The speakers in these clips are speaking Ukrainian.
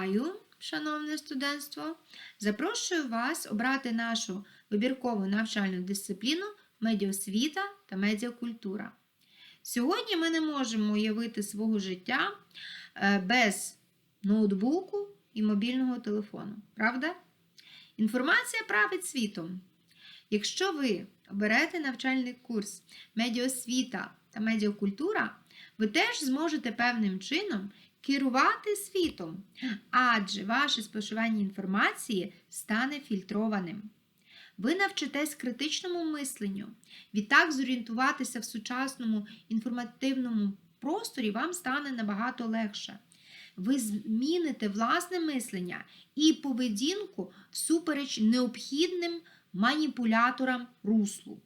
Вітаю, шановне студентство! Запрошую вас обрати нашу вибіркову навчальну дисципліну медіосвіта та медіакультура. Сьогодні ми не можемо уявити свого життя е, без ноутбуку і мобільного телефону, правда? Інформація править світом. Якщо ви оберете навчальний курс медіосвіта та медіакультура, ви теж зможете певним чином керувати світом, адже ваше споживання інформації стане фільтрованим. Ви навчитесь критичному мисленню. Відтак зорієнтуватися в сучасному інформативному просторі вам стане набагато легше. Ви зміните власне мислення і поведінку всупереч необхідним маніпуляторам руслу.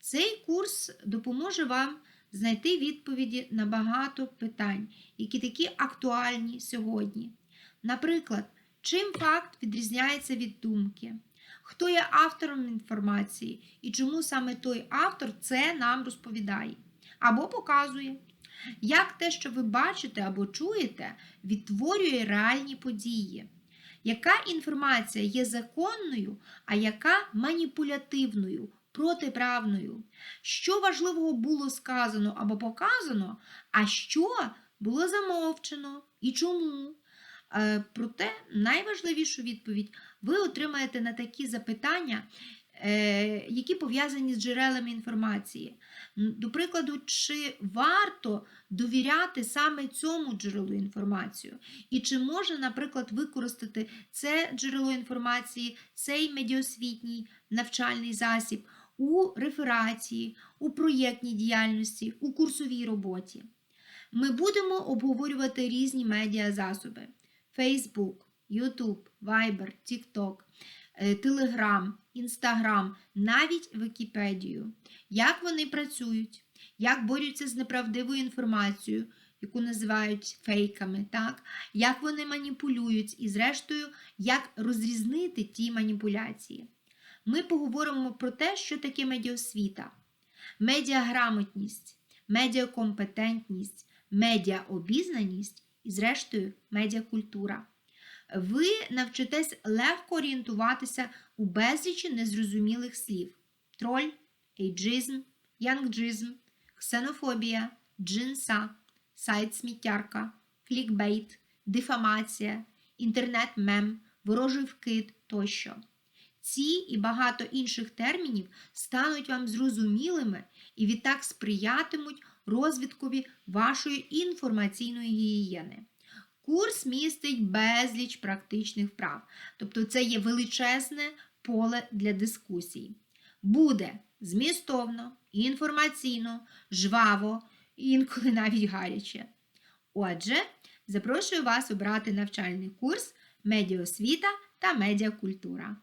Цей курс допоможе вам знайти відповіді на багато питань, які такі актуальні сьогодні. Наприклад, чим факт відрізняється від думки, хто є автором інформації і чому саме той автор це нам розповідає або показує, як те, що ви бачите або чуєте, відтворює реальні події. Яка інформація є законною, а яка маніпулятивною, протиправною? Що важливого було сказано або показано, а що було замовчено і чому? Е, Проте найважливішу відповідь ви отримаєте на такі запитання, які пов'язані з джерелами інформації. До прикладу, чи варто довіряти саме цьому джерелу інформації? І чи можна, наприклад, використати це джерело інформації, цей медіосвітній навчальний засіб у реферації, у проєктній діяльності, у курсовій роботі? Ми будемо обговорювати різні медіазасоби: Facebook, YouTube, Viber, TikTok, е, Telegram, Instagram, навіть Вікіпедію. Як вони працюють, як борються з неправдивою інформацією, яку називають фейками, так? як вони маніпулюють, і, зрештою, як розрізнити ті маніпуляції. Ми поговоримо про те, що таке медіосвіта, медіаграмотність, медіакомпетентність, медіаобізнаність і, зрештою, медіакультура. Ви навчитесь легко орієнтуватися у безлічі незрозумілих слів: троль, ейджизм, янгджизм, ксенофобія, джинса, сайт-сміттярка, клікбейт, дифамація, інтернет-мем, ворожий вкид тощо. Ці і багато інших термінів стануть вам зрозумілими і відтак сприятимуть розвиткові вашої інформаційної гігієни. Курс містить безліч практичних вправ, тобто це є величезне поле для дискусій. Буде змістовно, інформаційно, жваво, інколи навіть гаряче. Отже, запрошую вас обрати навчальний курс медіосвіта та медіакультура.